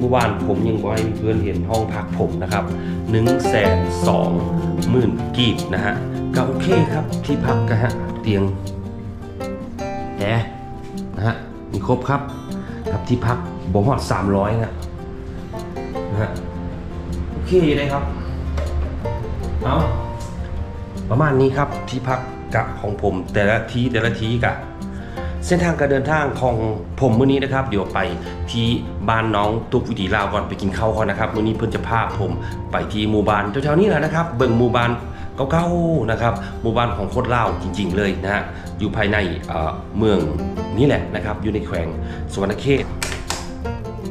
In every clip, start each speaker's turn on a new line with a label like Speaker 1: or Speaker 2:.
Speaker 1: เมื่อวานผมยังบอกให้เพื่อนเห็นห้องพักผมนะครับ1นึ่งแสนสองหมื่นกีบนะฮะก็โอเคครับที่พักนะฮะเตียงแอร์นะฮะมีครบครับครับที่พักบ่ฮอด300นะนะฮะโอเคเลยครับเอาประมาณนี้ครับที่พักกะของผมแต่ละทีแต่ละทีกะเส้นทางการเดินทางของผมมื้อนี้นะครับ เดี๋ยวไป ที่บ้านน้องตุ๊กวิถีลาวก่อนไปกินข้าวก่อนนะครับมื้อนี้เพิ่อนจะพาผมไปที่หมู่บ้านแถวๆนี้แหละนะครับ เบิ่งหมู่บ้านเก่าๆนะครับหมู่บ้านของโคตรลาวจริง ๆ เลยนะฮะอยู่ภายในเมืองนี่แหละนะครับ อยู่ในแขวงสวรรณเขต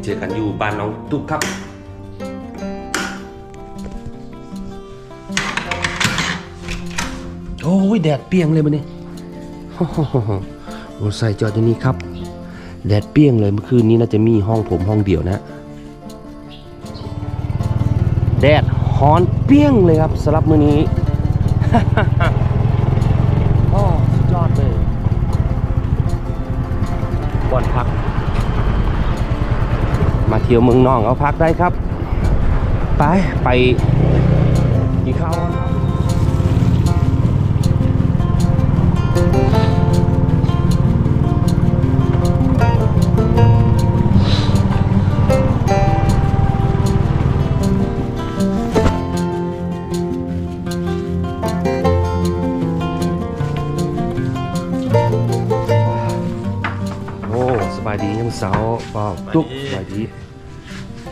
Speaker 1: เจอกันอยู่บ้านน้องตุ๊กครับโอ้ยแดดเปียงเลยมันนี่มอเตอร์ไซค์จอดอยู่นี่ครับ แดดเปี้ยงเลยเมื่อคืนนี้น่าจะมีห้องผมห้องเดียวนะ แดดฮอนเปี้ยงเลยครับสำหรับมื้อนี้โอ้สุดยอดเลยก่อนพัก มาเที่ยวเมืองนองเอาพักได้ครับ ไป ไปกินข้าว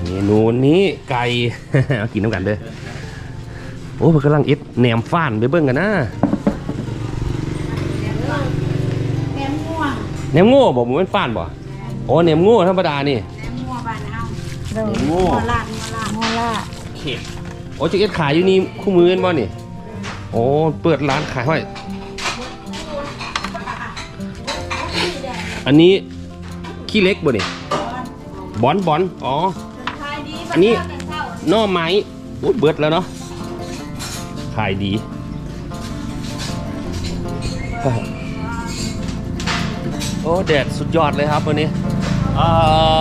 Speaker 1: เมนูนี้ไก่เอากินน้ำกันเด้อโอ้เพิ่นกำลังเอ็ดแหนมฟ้านไปเบิ่งกันนะ
Speaker 2: แหนมม่วง
Speaker 1: แหนมโง่บอกผมเป็นฟ้านบ่โอ้แหนมโง่ธรรมดานี่
Speaker 2: แหนมม่วงบ้านเฮา
Speaker 1: แหนมโง่
Speaker 2: หัวลาดหัวลาดหัวลาด
Speaker 1: เข็ดโอ้จะเอ็ดขายอยู่นี่คู่มือกันบ่นี่โอ้เปิดร้านขายห้อยอันนี้ขี้เล็กบ่นี่ บอนบอนอ๋อ
Speaker 2: ขายดี
Speaker 1: อันนี้ หน่อไม้โอ้ยเบิดแล้วเนาะขายดีโอ้แดดสุดยอดเลยครับวันนี้อ่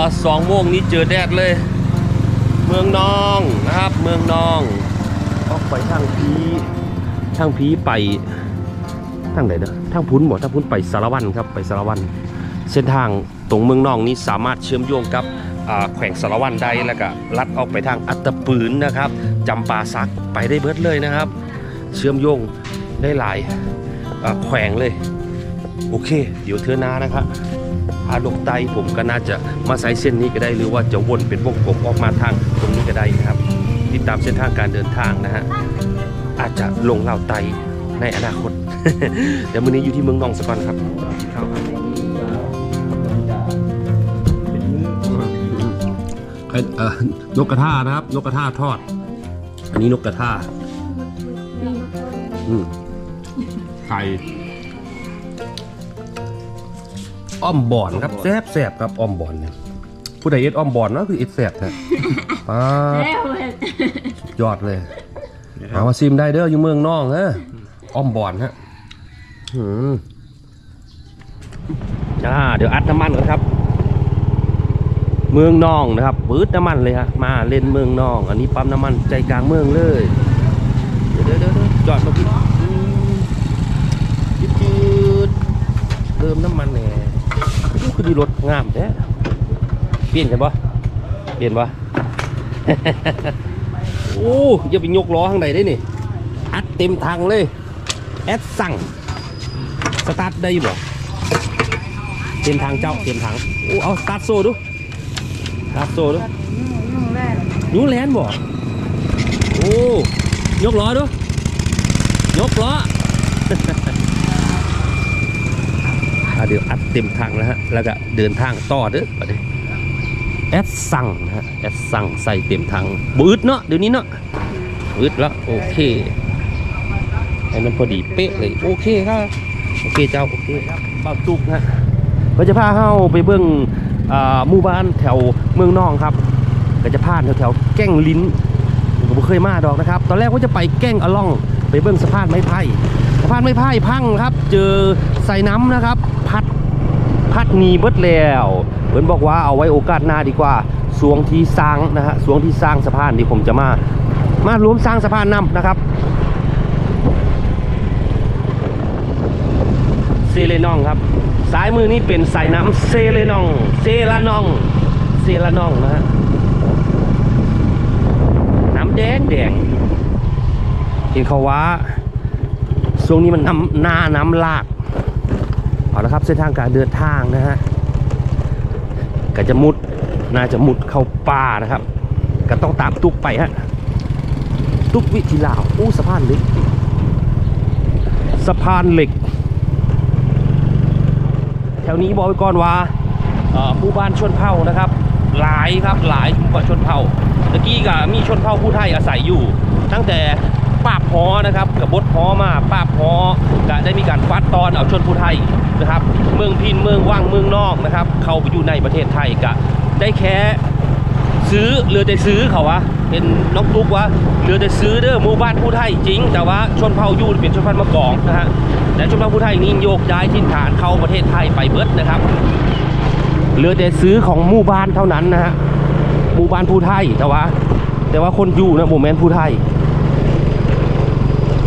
Speaker 1: าสองโมงนี้เจอแดดเลย เมืองนองนะครับ เมืองนองออกไปทางพีทางพีไปทางไหนเด้อทางพุ้นบ่ทางพุ้นไปสารวันครับไปสารวัน เส้นทางตรงเมืองนองนี้สามารถเชื่อมโยงกับ แขวงสารวันได้แล้วก็ลัดออกไปทางอัตตปืนนะครับจำปาสักไปได้เบิดเลยนะครับ เชื่อมโยงได้หลายแขวงเลย โอเค เดี๋ยวเทือนานะครับพาลงไตผมก็น่าจะมาใช้เส้นนี้ก็ได้หรือว่าจะวนเป็นวงกลมออกมาทางตรงนี้ก็ได้นะครับติดตามเส้นทางการเดินทางนะฮะอาจจะลงเหล่าไตในอนาคตเดี๋ยวมื้อนี้อยู่ที่เมืองนองสักก่อนครับ เอ่อนกกระทานะครับ นกกระทาทอด อันนี้นกกระทาอืมไข่อ้อมบ่อนครับแซ่บแซ่บครับอ้อมบ่อนเนี่ยผู้ใดเอ็ดอ้อมบ่อนเนาะคือเอ็ดแซ่บนะป้าด
Speaker 2: แล้วเว้ย
Speaker 1: สุดยอดเลยเอามาซิมได้เด้ออยู่เมืองนองฮะอ้อมบ่อนฮะหืมจ้าเดี๋ยวอัดน้ำมันก่อนครับ เมืองนองนะครับปืดน้ำมันเลยฮะมาเล่นเมืองนอง อันนี้ปั๊มน้ำมันใจกลางเมืองเลยเดี๋ยวเดี๋ยวเดี๋ยวเดี๋ยวจอดมาพี่จืดจืดเติมน้ำมันแหน่คือดีรถงามแท้เปลี่ยนกันปะเปลี่ยนปะโอ้อย่าไปยกล้อข้างในได้นี่อัดเต็มทางเลยแอดสั่งสตาร์ทได้อยู่บ่เต็มทางเจ้าเต็มทางโอ้เอาสตาร์ทโซ่ดู สตาร์ทโซ่ดู
Speaker 2: ยุ่งแรก
Speaker 1: ยูแลนด์บ่โอ้ยกล้อดูยกล้อ อะเดี๋ยวอัดเต็มทางแล้วฮะแล้วก็เดินทางต่อเด้อบัดนี้แอดสั่งนะฮะแอดสั่งใส่เต็มทางบืดเนาะเดี๋ยวนี้เนาะบืดแล้วโอเคให้มันพอดีเป๊ะเลยโอเคครับโอเคเจ้าโอเคครับบ้านตุกนะก็จะพาเฮาไปเบิ่งอ่าหมู่บ้านแถว เมืองนองครับก็จะผ่านแถวๆแก้งลิ้นผมเคยมาดอกนะครับ ตอนแรกว่าจะไปแก้งอล่อง ไปเบิ่งสะพานไม้ไผ่สะพานไม้ไผ่พังครับ เจอใส่น้ำนะครับ พัดพัดนีเบิดแล้วเพิ่นบอกว่าเอาไว้โอกาสหน้าดีกว่าสวงที่สร้างนะฮะสวงที่สร้างสะพานที่ผมจะมา มารวมสร้างสะพานนำนะครับเซเลนองครับ ซ้ายมือนี่เป็นสายน้ำเซเลนอง เซลานอง ซลาน่องนะฮะน้ำแดงแดงเห็นเขาว่าช่วงนี้มันน้ำหน้าน้ำลากเอาละครับเส้นทางการเดินทางนะฮะก็จะมุดน่าจะมุดเข้าป่านะครับ ก็ต้องตามตุกไปฮะตุกวิธีลาวอู้สะพานเหล็กสะพานเหล็ก แถวนี้บอกไว้ก่อนว่าผู้บ้านชนเผ่านะครับ หลายครับหลายกว่าชนเผ่าตะกี้ก็มีชนเผ่าผู้ไทยอาศัยอยู่ ตั้งแต่ป้าบฮอนะครับกับบดฮอมาป้าบฮอก็ได้มีการฟัดตอนเอาชนผู้ไทยนะครับ เมืองพินเมืองว่างเมืองนอกนะครับ เข้าไปอยู่ในประเทศไทยก็ได้แค่ซื้อเรือแต่ซื้อเขาวะเป็นน้องตุ๊กว่าเรือแต่ซื้อเด้อหมู่บ้านผู้ไทยจริง แต่ว่าชนเผ่ายู่เป็นชนเผ่ามะกองนะฮะและชนเผ่าผู้ไทยนี่โยกย้ายถิ่นฐานเข้าประเทศไทยไปเบิดนะครับ เหลือแต่ซื้อของหมู่บ้านเท่านั้นนะฮะหมู่บ้านผู้ไทยแต่ว่า แต่ว่าคนอยู่นะโมเมนต์ผู้ไทย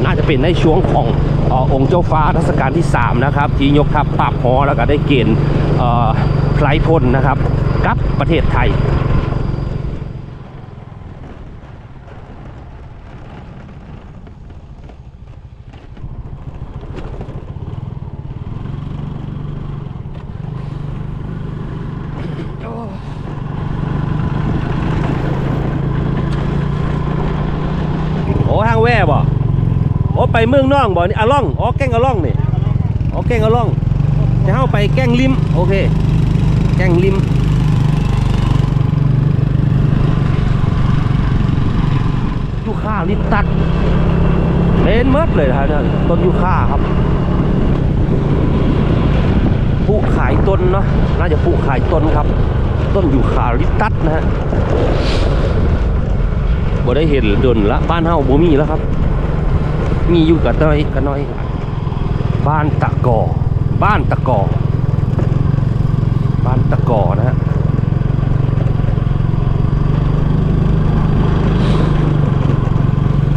Speaker 1: น่าจะเป็นในช่วงของออองค์เจ้าฟ้ารัชกาลที่ 3 นะครับ ที่ยกทัพปราบฮอแล้วก็ได้เกณฑ์ไพรพลนะครับกับประเทศไทย โอ้ทางแว่บ่โอ้ไป เมืองน่องบ่นี่อะล่องอ๋อแก้งอะล่องนี่อ๋อแก้งอะล่องจะเข้าไปแก้งลิมโอเค แก้งลิมยูค่าลิมตัดเป็นเมดเลยนะเนี่ต้นยูค่าครับผู้ขายต้นเนาะน่าจะผู้ขายต้นครับ ต้นยูคาลิตัสนะฮะบ่ได้เห็นดนละบ้านเฮาบ่มีแล้วครับ มีอยู่กับน้อยกับน้อยบ้านตะกอ บ้านตะกอ บ้านตะกอนะฮะ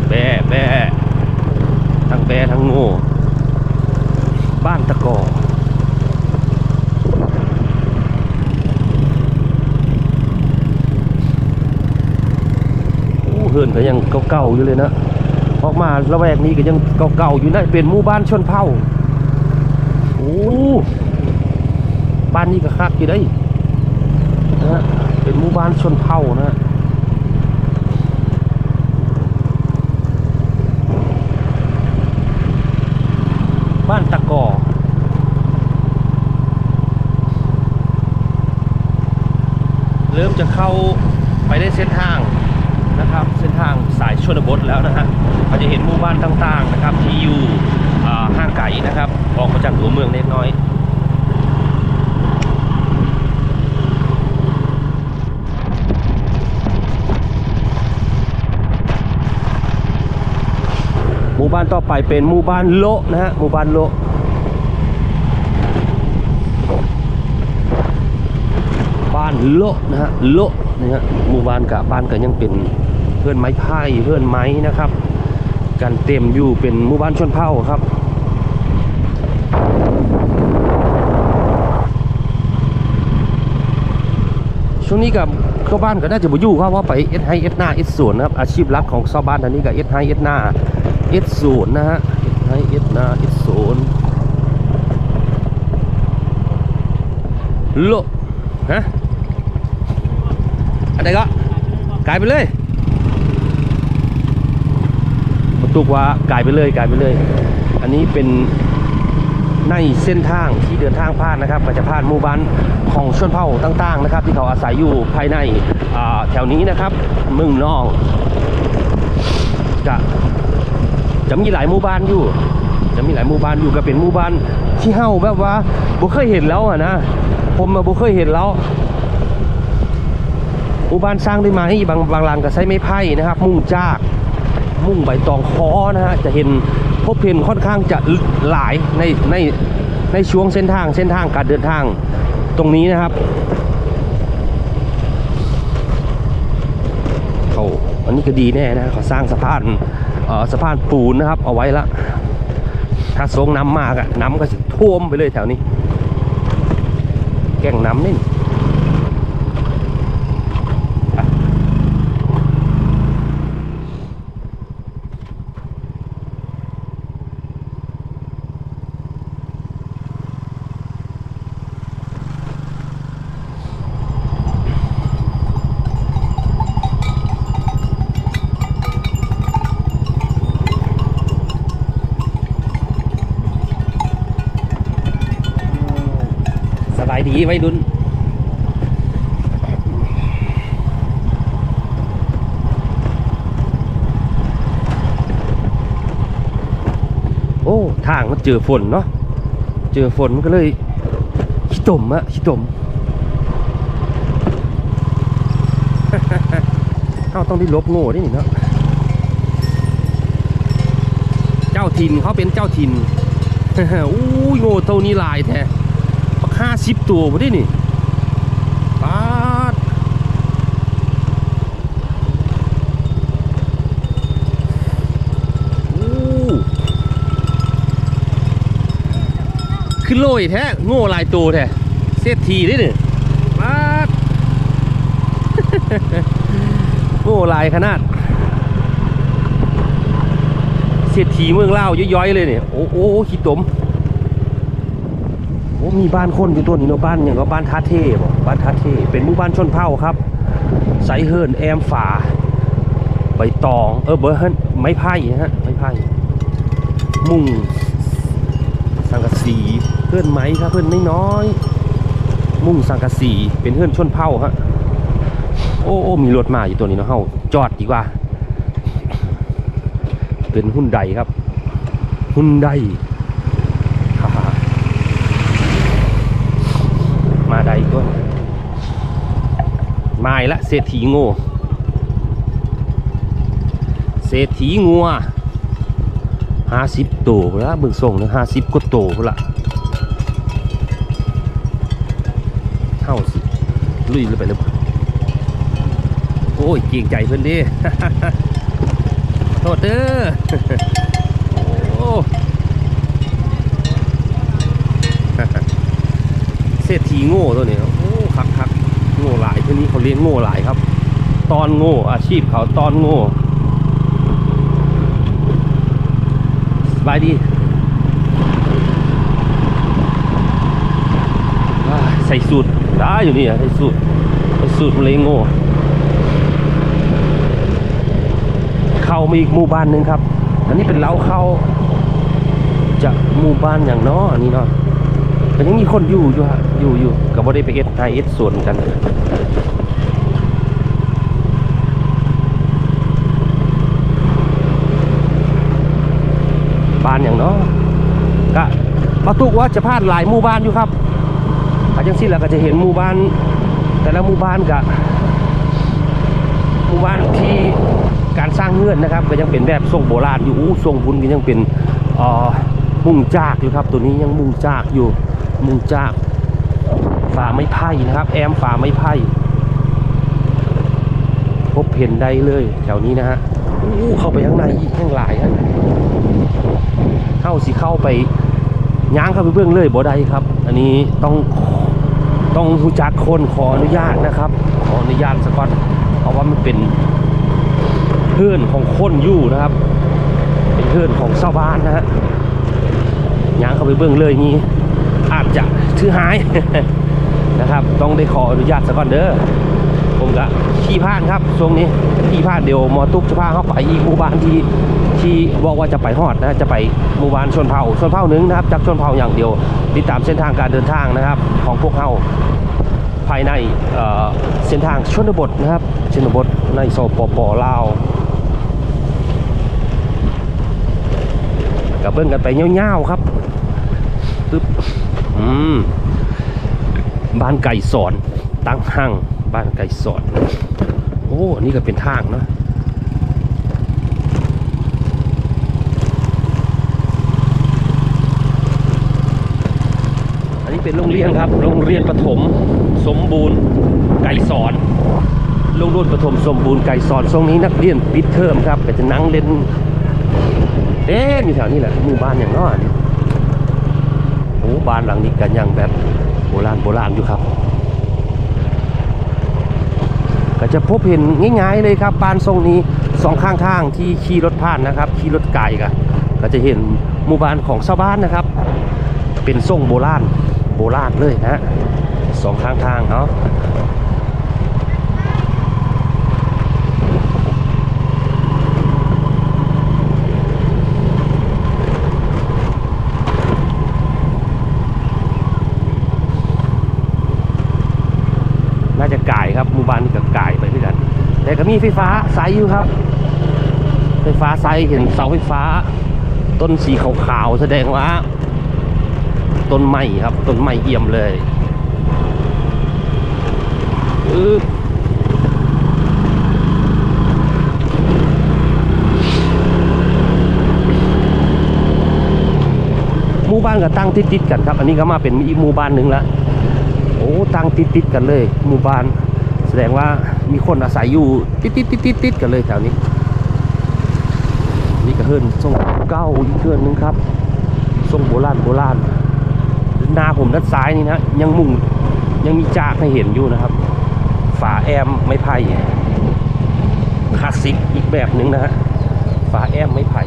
Speaker 1: แบะแบะทั้งแบะทั้งโง่บ้านตะกออู้เฮือนก็ยังเก่าๆอยู่เลยนะ ออกมาละแวกนี้ก็ยังเก่าๆอยู่นะเป็นหมู่บ้านชนเผ่าโอ้บ้านนี้ก็คักอยู่ได้นะเป็นหมู่บ้านชนเผ่านะฮะบ้านตะกอเริ่มจะเข้าไปได้เส้นทางนะครับ เส้นทางสายชนบทแล้วนะฮะ เราจะเห็นหมู่บ้านต่างๆนะครับ ที่อยู่ห่างไกลนะครับ ออกมาจากตัวเมืองเล็กน้อยหมู่บ้านต่อไปเป็นหมู่บ้านโลนะฮะหมู่บ้านโลบ้านโลนะฮะโลนะฮะหมู่บ้านกับบ้านก็ยังเป็นเพื่อนไม้ไผ่เพื่อนไม้นะครับ กันเต็มอยู่เป็นหมู่บ้านชนเผ่าครับช่วงนี้กับชาวบ้านก็น่าจะบ่อยู่ครับว่าไปเอสไฮเอสหน้าเอสศูนย์นะครับอาชีพหลักของชาวบ้านทางนี้กับเอสไฮเอสหน้าเอสศูนย์นะฮะเอสไฮเอสหน้าเอสศูนย์โลฮะอะไรก็กลายไปเลย บรรทุกว่ากลายไปเลยกลายไปเลย อันนี้เป็นในเส้นทางที่เดินทางผ่านนะครับก็จะผ่านหมู่บ้านของชนเผ่าต่าง ๆ นะครับ ที่เขาอาศัยอยู่ภายในแถวนี้นะครับมืองนองจะจะมีหลายหมู่บ้านอยู่ จะมีหลายหมู่บ้านอยู่ก็เป็นหมู่บ้านที่เฮาแบบว่าบ่เคยเห็นแล้วอะนะผมมาบ่เคยเห็นแล้วหมู่บ้านสร้างด้วยไม้บางบางหลังก็ใช้ไม้ไผ่นะครับ มุ่งจาก มุ่งใบตองคอนะฮะจะเห็นพบเห็นค่อนข้างจะหลายในในในช่วงเส้นทางเส้นทางการเดินทางตรงนี้นะครับเขาอันนี้ก็ดีแน่นะเขาสร้างสะพานเอ่อสะพานปูนนะครับ เอาไว้ละถ้าทรงน้ำมากอะน้ำก็จะท่วมไปเลยแถวนี้ แก่งน้ำนี่ ไว้รุ่นโอ้ทางมันเจอฝนเนาะเจอฝนมันก็เลยขี้ตมอะขี้ตมเราต้องได้ลบโง่ด้วยนี่เนาะเจ้าถิ่นเขาเป็นเจ้าถิ่นอู้ยโง่เท่านี้ลายแท้ ห้าสิบตัวบ่ได้นี่ปาดอู้ขึ้นโลยแท้ โง่ลายตัวแท้เศรษฐีได้นี่ปาดโง่ลายขนาดเศรษฐีเมืองเล่าย้อยๆเลยเนี่ยโอ้โอ้ขี้ตม อ้มีบ้านคนอยู่ตัวนี้เนาะบ้านอย่างก็บ้านท่าเทบ่บ้านท่าเทเป็นหมู่บ้านชนเผ่าครับไสเฮิร์นแอมฝาใบตอง เออเบอร์เฮิร์นไม้ไผ่ฮะไม้ไผ่มุงสังกะสีเพื่อนไม้ครับเพื่อนไม่น้อย มุงสังกะสีเป็นเพื่อนชนเผ่าฮะโอ้โอ้มีรถมาอยู่ตัวนี้เนาะเฮาจอดดีกว่า เป็นหุ้นใดครับหุ้นใดฮ่าฮ่ามาใดก็ มาอีกละเศรษฐีง่เศรษฐีงัวห้าสิบตัวและเบิ่งส่งนะห้าสิบกว่าตัวพุ่นละเท่าสิลุยเลยไปเลยโอ้ยเกรงใจเพื่อนดิโทษเด้อโอ้เศรษฐีโง่ตัวนี้โอ้คักคัก โง่หลายตัวนี้เขาเลี้ยงโง่หลายครับ ตอนโง่อาชีพเขาตอนโง่สบายดี ใส่สูตรได้อยู่นี่ใส่สูตรใส่สูตรมันเลี้ยงโง่ เข้ามาอีกหมู่บ้านหนึ่งครับ อันนี้เป็นเล้าเข้าจะหมู่บ้านอย่างน้ออันนี้เนาะแต่ยังมีคนอยู่อยู่ฮะ อยู่อยู่กับบ่ได้ไปเอสไอเอสส่วนกันบ้านอย่างเนาะก็ประตูว่าจะพลาดหลายหมู่บ้านอยู่ครับอาจังสิแล้วก็จะเห็นหมู่บ้าน แต่ละหมู่บ้านกะหมู่บ้านที่การสร้างเงื่อนนะครับ ก็ยังเป็นแบบทรงโบราณอยู่ทรงบุญก็ยังเป็นเอ่อมุงจากอยู่ครับ ตัวนี้ยังมุงจากอยู่มุงจากาไม้ไผ่นะครับ แอมฝาไม้ไผ่พบเห็นได้เลยแถวนี้นะฮะอู้เข้าไปข้างในอีกข้างหลายฮะเข้าสิเข้าไปย่างเข้าไปเบื้องเลยบ่ได้ครับ อันนี้ต้องต้องรู้จักคนขออนุญาตนะครับ ขออนุญาตสักก่อนเพราะว่ามันเป็นเพื่อนของคนอยู่นะครับ เป็นเพื่อนของชาวบ้านนะฮะย่างเข้าไปเบื้องเลยนี่อาจจะถือหาย นะครับ ต้องได้ขออนุญาตสักก่อนเด้อผมก็ขี่ผ่านครับช่วงนี้ขี่ผ่านเดี๋ยวมอตุ๊กจะพาเข้าไปอีกหมู่บ้านที่ที่บอกว่าจะไปฮอดนะจะไปหมู่บ้านชนเผ่าชนเผ่าหนึงนะครับจากชนเผ่าอย่างเดียว ติดตามเส้นทางการเดินทางนะครับ ของพวกเราภายในเเส้นทางชนบทนะครับชนบทในสปปลาวกับเบิ้งกันไปเงี้ยวๆครับปึ๊บอืม บ้านไก่สอนตั้งห้างบ้านไก่สอนโอ้อันนี่ก็เป็นทางเนาะอันนี้เป็นโรงเรียนครับ โรงเรียนประถมสมบูรณ์ไก่สอนลงเรุ่นประถมสมบูรณ์ไก่สอนทรงนี้นักเรียนปิดเทอมครับก็จะนั่งเล่นเต้นอยู่แถวนี้แหละหมู่บ้านอย่างน้อยโอ้บ้านหลังนี้กันยังแบบ โบราณโบราณอยู่ครับ ก็จะพบเห็นง่ายๆเลยครับบ้านทรงนี้สองข้างทางที่ขี่รถผ่านนะครับขี่รถไก่กันก็จะเห็นหมู่บ้านของชาวบ้านนะครับ เป็นทรงโบราณโบราณเลยนะฮะสองข้างทางเนาะน่าจะก่ายครับหมู่บ้านนี้ก็ก่ายไปด้วยกันแต่ ก็มีไฟฟ้าใสอยู่ครับ ไฟฟ้าใสเห็นเสาไฟฟ้า ต้นสีขาวๆแสดงว่า ต้นไม้ครับต้นไม้เอี่ยมเลยหมู่บ้านก็ตั้งติดๆกันครับ อันนี้ก็มาเป็นอีกหมู่บ้านหนึ่งละโอ้ตั้งติดๆกันเลยหมู่บ้าน แสดงว่า มีคนอาศัยอยู่ติดๆๆๆๆกันเลยแถวนี้ นี่ก็เฮิรนทรงเก้าอีกเทือนหนึงครับทรงโบราณโบราณน้าผมด้านซ้ายนี่นะยังมุงยังมีจากให้เห็นอยู่นะครับ ฝาแอมไม้ไผ่คลาสสิกอีกแบบหนึ่งนะฮะฝาแอมไม้ไผ่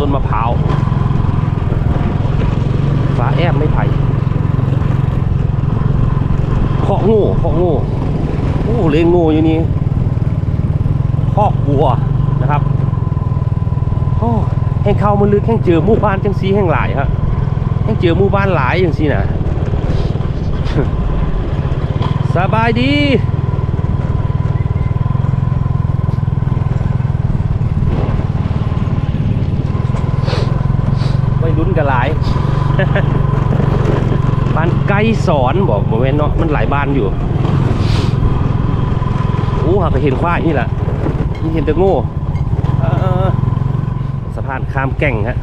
Speaker 1: ต้นมะพร้าวฝาแอมไม้ไผ่เคาะโง่เคาะโง่ โอ้เลงงูอยู่นี่คอกวัวนะครับโอ้แห่งเข้ามันลึกแห่งเจอหมู่บ้านจังซีแห่งหลายครับแห่งเจอหมู่บ้านหลายอย่างซีนะสบายดีไม่ลุ้นกันหลายบ้านไกลสอนบอกบอกแม่นเนาะมันหลายบ้านอยู่ โอ้หากเห็นควายนี่แหละนี่เห็นแต่โง่เออสะพานข้ามแก่งฮะ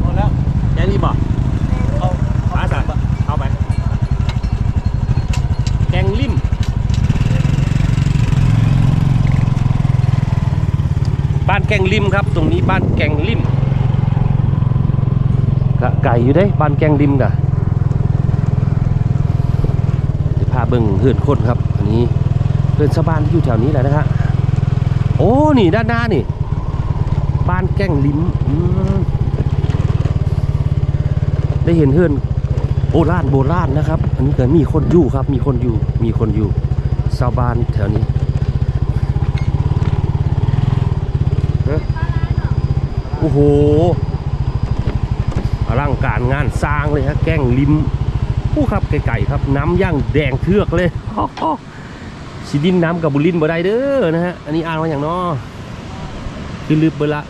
Speaker 1: เอาแล้วแกงริมบ่เอาอาสาเอาไป แกงริม บ้านแกงริมครับ ตรงนี้บ้านแกงริมกะไก่อยู่เด้บ้านแกงริมกะจะพาเบิ่งเฮือนคนครับ อันนี้เฮือนชาวบ้านที่อยู่แถวนี้แหละนะฮะโอ้นี่ด้านหน้านี่ บ้านแกงริมอืมได้เห็นเฮือนโบราณโบราณนะครับ อันนี้ก็มีคนอยู่ครับ มีคนอยู่มีคนอยู่ชาวบ้านแถวนี้ อ้โหอลังการงานสร้างเลยฮะแก้งริมผู้ครับไก่ๆครับ น้ำย่างแดงเทือกเลยสิดินน้ำกับบุลินบ่ได้เด้อนะฮะอันนี้อ่านว่าอย่างนอคือลืบเบละ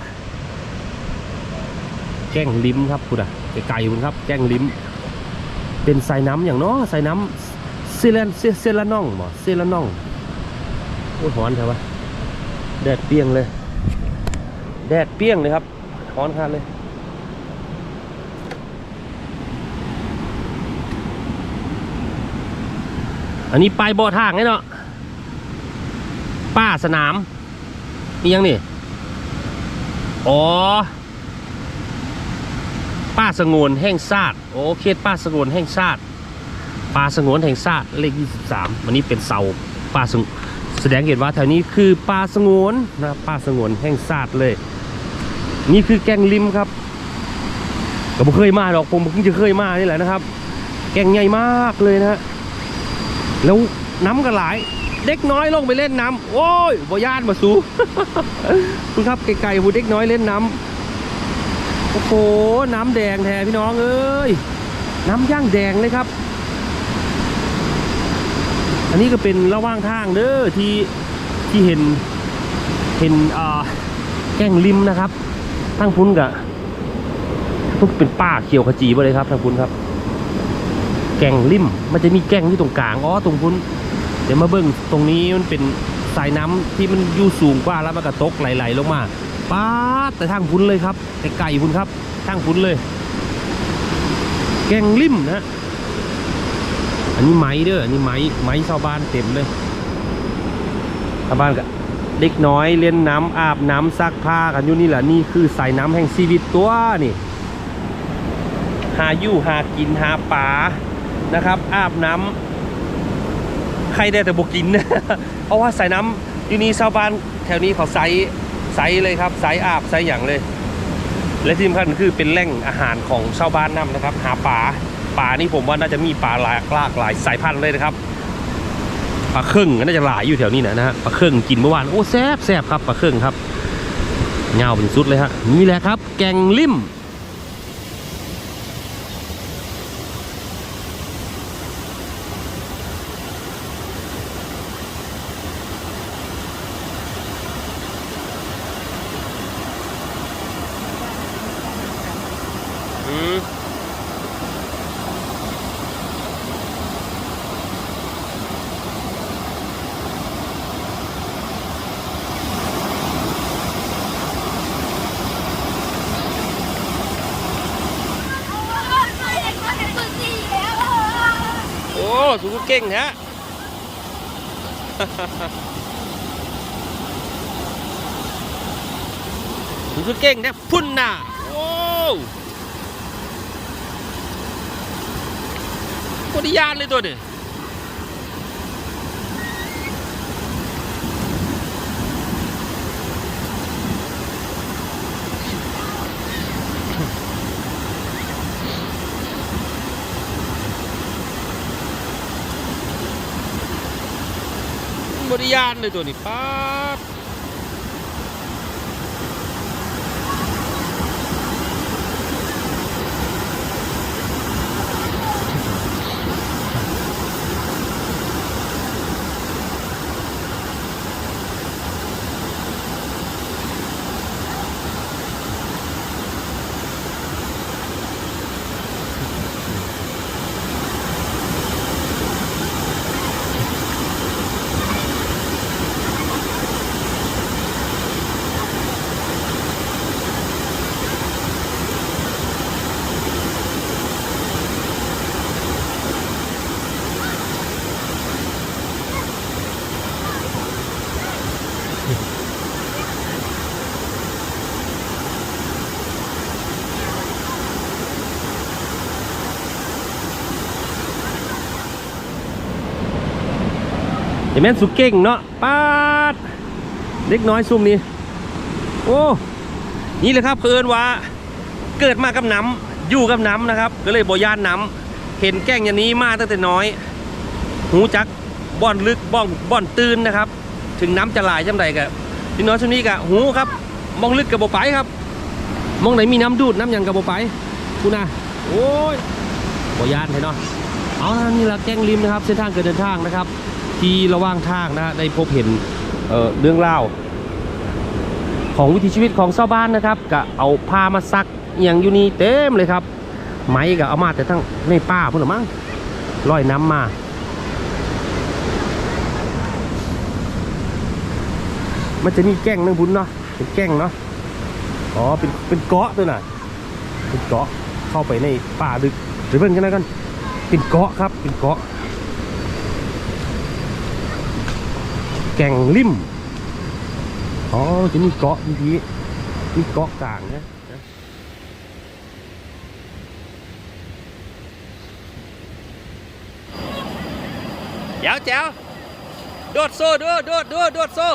Speaker 1: แก้งริมครับคุณอะไก่ๆคุณครับแก้งริมเป็นสายน้ำอย่างน้อสายน้ำเซเลนเซเซลานองบ่เซเลานองโอ้ยหอนใช่ปะแดดเปี้ยงเลย แดดเปี้ยงเลยครับ ร้อนคันเลยอันนี้ปลายบ่อทางไงเนาะป้าสนามนี่ยังนี่อ๋อป้าสงวนแห่งชาติโอเขตป้าสงวนแห่งชาติป่าสงวนแห่งชาติเลข 23 วันนี้เป็นเสาป่าสงแสดงเห็นว่าแถวนี้คือป่าสงวนนะป่าสงวนแห่งชาติเลย นี่คือแกงลิมครับก็บ่เคยมาหรอกผมเพิ่งจะเคยมานี่แหละนะครับ แกงใหญ่มากเลยนะฮะแล้วน้ำก็หลาย เด็กน้อยลงไปเล่นน้ำโอ้ยบ่ย่านมาสู้คุณครับไกลๆผู้เด็กน้อยเล่นน้ำโอ้โหน้ำแดงแท้พี่น้องเอ้ยน้ำย่างแดงเลยครับ อันนี้ก็เป็นระว่างทางเด้อที่ที่เห็นเห็นอ่าแกงริมนะครับ ทั้งพุ้นกับทุกเป็นป้าเขียวขจีไปเลยครับทั้งพุ้นครับ แก่งริมมันจะมีแก่งที่ตรงกลางอ๋อตรงพุ้นเดี๋ยวมาเบิ้งตรงนี้มันเป็นสายน้ำที่มันอยู่สูงกว่าแล้วมันกระตกไหลๆลงมาป้าแต่ทางพุ้นเลยครับแต่ไก่พุ้นครับทางพุ้นเลย แก่งริมนะอันนี้ไม้เด้ออันนี้ไม้ไม้ชาวบ้านเต็มเลยชาวบ้านกับ เด็กน้อยเล่นน้ำอาบน้ำซักผ้ากันอยู่นี่แหละนี่คือสายน้ำแห่งชีวิตตัวนี่ หาอยู่หากินหาปลานะครับ อาบน้ำใครได้แต่บกิน เพราะว่าสายน้ำอยู่นี่ชาวบ้านแถวนี้เขาใสใสเลยครับใสอาบใสอย่างเลย และที่สำคัญคือเป็นแหล่งอาหารของชาวบ้านนํนะครับ หาปลาปลานี่ผมว่าน่าจะมีปลาหลากหลากหลายสายพันธุ์เลยนะครับ ปลาเครึ่งน่าจะหลายอยู่แถวนี้นะนะฮะปลาเครึ่งกินเมื่อวานโอ้แซ่บแซ่บครับปลาเครึ่งครับเงาเป็นสุดเลยฮะนี่แหละครับ แกงลิ่ม อืม โอ้สูง เก่งฮะสูงเก่งนะพุ่นน่ะโอ้โคตรยานเลยตัวเนี่ย บริยานเลยตัวนี้ป๊าบ อย่าแม่นสุกเก่งเนาะป้าดเล็กน้อยซุ่มนี้โอ้นี่เลยครับเพื่นว่าเกิดมากับน้ำอยู่กับน้ำนะครับ ก็เลยบ่ย่านน้ำเห็นแกล้งอย่างนี้มาตั้งแต่น้อย หูจักบ่อนลึกบ่อนบ่อนตื่นนะครับ ถึงน้ำจะหลายจำใดกับพี่น้อยช่วงนี้กะหูครับ มองลึกกับบ่ไปครับ มองไหนมีน้ำดูดน้ำยังกับบ่ไปคุณนะโอ้ยบ่ย่านเลยเนาะเอาล่ะนี่ละแกล้งริมนะครับ เส้นทางเการเดินทางนะครับ ที่ระหว่างทางนะได้พบเห็นเเรื่องเล่าของวิถีชีวิตของชาวบ้านนะครับก็เอาผ้ามาซักอย่างอยู่นี่เต็มเลยครับไหมก็เอามาแต่ทั้งในป่าพุ่นหรือมั้งลอยน้ำมามันจะมีแก้งนึงพุ่นเนาะเป็นแก้งเนาะอ๋อเป็นเป็นเกาะตัวน่ะเป็นเกาะเข้าไปในป่าดึกหรือเพิ่นกันนะกันเป็นเกาะครับเป็นเกาะ แก่งริมอ๋อจะมีเกาะทีทีมีเกาะกลางนะนะแจ๋วแจ๋วโดดโซ่ดูโดดดูโดดโซ่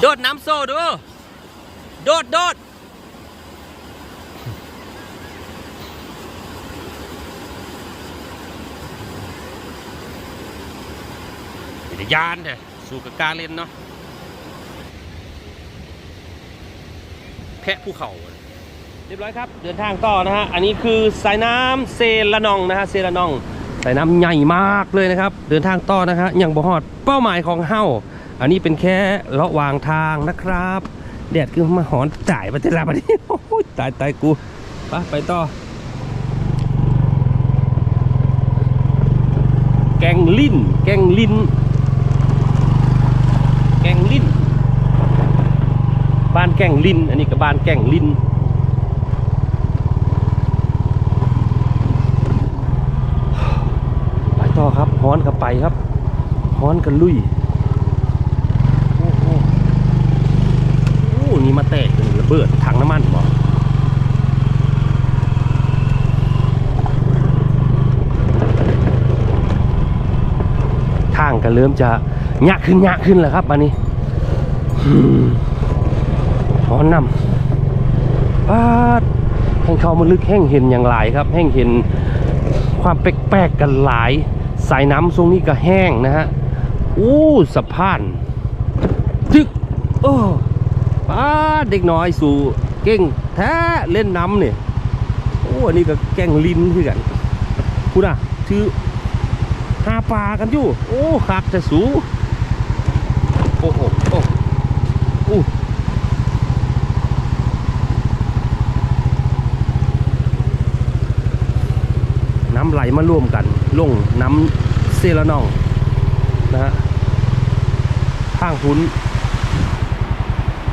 Speaker 1: โดดน้ำโซ่ดูโดดโดด ยานเด้สู่กับการเล่นเนาะแพะภูเขาเรียบร้อยครับ เดินทางต่อนะฮะ อันนี้คือสายน้ำเซละนองนะฮะเซละนอง สายน้ำใหญ่มากเลยนะครับ เดินทางต่อนะฮะยังบ่ฮอดเป้าหมายของเฮาอันนี้เป็นแค่ระหว่างทางนะครับแดดคือมาหอนจ่ายไปแต่ละบัดนี้ตายตายกูไปไปต่อ แกงลิ้น แกงลิ้น แกงลิ้น บ้านแกงลินอันนี้ก็บ้านแกงลินไปต่อครับฮ้อนกับไปครับฮ้อนกันลุยโอ้โหโอ้นี่มาแตกเป็นระเบิดถังน้ำมันบ่ทางก็เริ่มจะยากขึ้นยากขึ้นแล้วครับอันนี้ อืมฮ้อนนำปาดแห่งเขามาลึกแห่งเห็นอย่างหลายครับ แห่งเห็นความแปลกๆกันหลาย สายน้ำทรงนี้ก็แห้งนะฮะอู้สะพานจึกโอ้ป้าดเด็กน้อยสู่เก่งแท้เล่นน้ำเนี่ยโอ้อันนี้ก็แกล้งลิ้นคือกันคุณอะถือหาปลากันอยู่ โอ้คักจะสูโอ้โหโอ้อู้ น้ำไหลมาร่วมกัน ลงน้ำเซละนองนะฮะทางพุ้น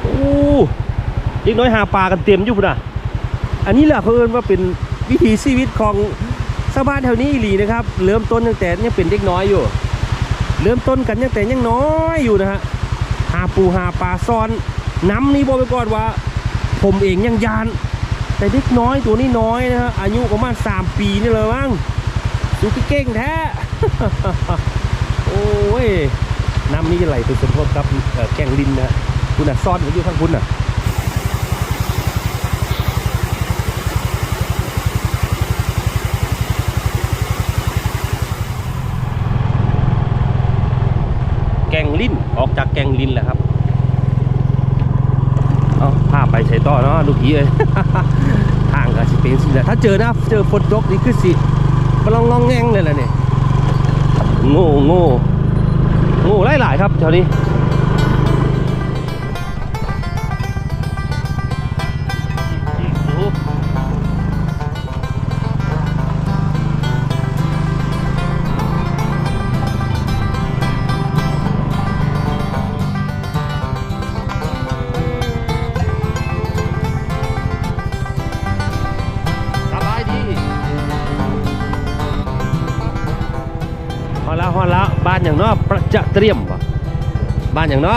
Speaker 1: โอ้เด็กน้อยหาปลากันเต็มอยู่พุ่นอะอันนี้แหละเขาเอินว่าเป็นวิถีชีวิตของชาวบ้านแถวนี้อีหลีนะครับ เริ่มต้นตั้งแต่ยังเป็นเด็กน้อยอยู่ เริ่มต้นกันตั้งแต่ยังน้อยอยู่นะฮะหาปูหาปลาซ่อนน้ำนี่บอกไปก่อนว่า ผมเองยังยาน แต่เด็กน้อยตัวนี้น้อยนะฮะอายุประมาณ3ปีนี่เลยมั้งดูเก่งแท้ โอ้ย น้ำนี่ไหลไปสมทบกับเอ่อแกงลินนะคุณอะซ่อนอยู่ข้างคุณอะแกงลิ้นออกจากแกงลิ้นแหละครับ เอาพาไปใช้ต่อเนาะลูกพี่เอ้ยทางก็สิเป็นสิแหละถ้าเจอนะเจอฝนตกนี่คือสิมาลองงองแงงเลยแหละเนี่ยโง่โง่โง่หลายๆครับแถวนี้ จะเตรียมปะบ้านอย่างเนอ